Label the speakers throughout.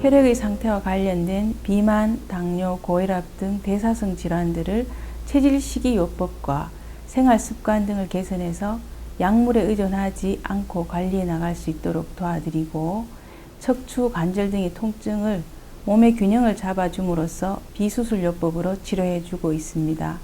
Speaker 1: 혈액의 상태와 관련된 비만, 당뇨, 고혈압 등 대사성 질환들을 체질 식이요법과 생활 습관 등을 개선해서 약물에 의존하지 않고 관리해 나갈 수 있도록 도와드리고 척추, 관절 등의 통증을 몸의 균형을 잡아줌으로써 비수술요법으로 치료해 주고 있습니다.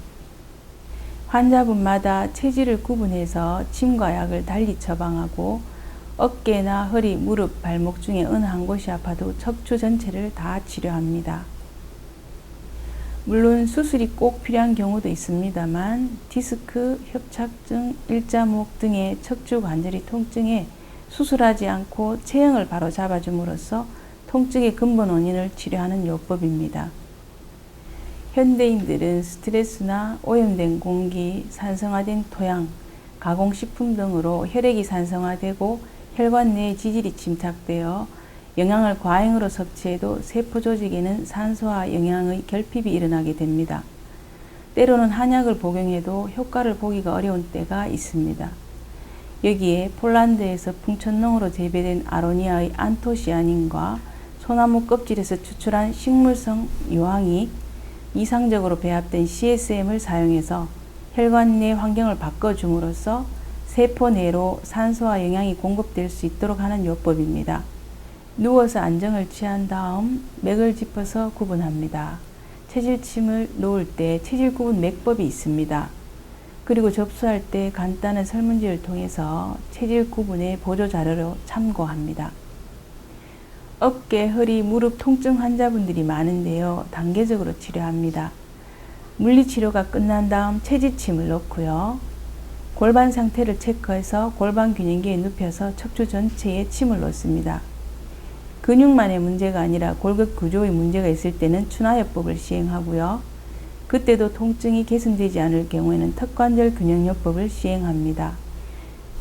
Speaker 1: 환자분마다 체질을 구분해서 침과 약을 달리 처방하고 어깨나 허리, 무릎, 발목 중에 어느 한 곳이 아파도 척추 전체를 다 치료합니다. 물론 수술이 꼭 필요한 경우도 있습니다만 디스크, 협착증, 일자목 등의 척추 관절이 통증에 수술하지 않고 체형을 바로 잡아줌으로써 통증의 근본 원인을 치료하는 요법입니다. 현대인들은 스트레스나 오염된 공기, 산성화된 토양, 가공식품 등으로 혈액이 산성화되고 혈관 내에 지질이 침착되어 영양을 과잉으로 섭취해도 세포 조직에는 산소와 영양의 결핍이 일어나게 됩니다. 때로는 한약을 복용해도 효과를 보기가 어려운 때가 있습니다. 여기에 폴란드에서 풍천농으로 재배된 아로니아의 안토시아닌과 소나무 껍질에서 추출한 식물성 유황이 이상적으로 배합된 CSM을 사용해서 혈관 내 환경을 바꿔줌으로써 세포 내로 산소와 영양이 공급될 수 있도록 하는 요법입니다. 누워서 안정을 취한 다음 맥을 짚어서 구분합니다. 체질침을 놓을 때 체질 구분 맥법이 있습니다. 그리고 접수할 때 간단한 설문지를 통해서 체질 구분의 보조 자료로 참고합니다. 어깨, 허리, 무릎 통증 환자분들이 많은데요. 단계적으로 치료합니다. 물리치료가 끝난 다음 체지침을 놓고요. 골반 상태를 체크해서 골반 균형기에 눕혀서 척추 전체에 침을 놓습니다. 근육만의 문제가 아니라 골격 구조의 문제가 있을 때는 추나요법을 시행하고요. 그때도 통증이 개선되지 않을 경우에는 턱관절 균형요법을 시행합니다.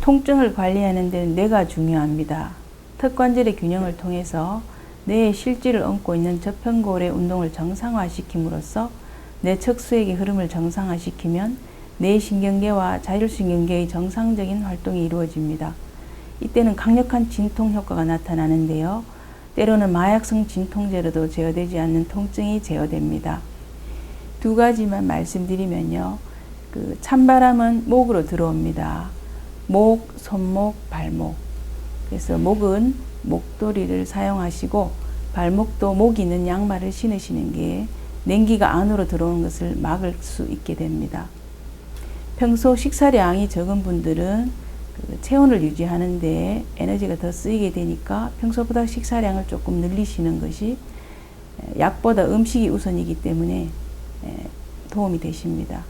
Speaker 1: 통증을 관리하는 데는 뇌가 중요합니다. 턱관절의 균형을 통해서 뇌의 실지를 얹고 있는 저편골의 운동을 정상화시킴으로써 뇌 척수액의 흐름을 정상화시키면 뇌신경계와 자율신경계의 정상적인 활동이 이루어집니다. 이때는 강력한 진통 효과가 나타나는데요. 때로는 마약성 진통제로도 제어되지 않는 통증이 제어됩니다. 두 가지만 말씀드리면요. 그 찬바람은 목으로 들어옵니다. 목, 손목, 발목. 그래서 목은 목도리를 사용하시고 발목도 목 있는 양말을 신으시는 게 냉기가 안으로 들어오는 것을 막을 수 있게 됩니다. 평소 식사량이 적은 분들은 그 체온을 유지하는데 에너지가 더 쓰이게 되니까 평소보다 식사량을 조금 늘리시는 것이 약보다 음식이 우선이기 때문에 도움이 되십니다.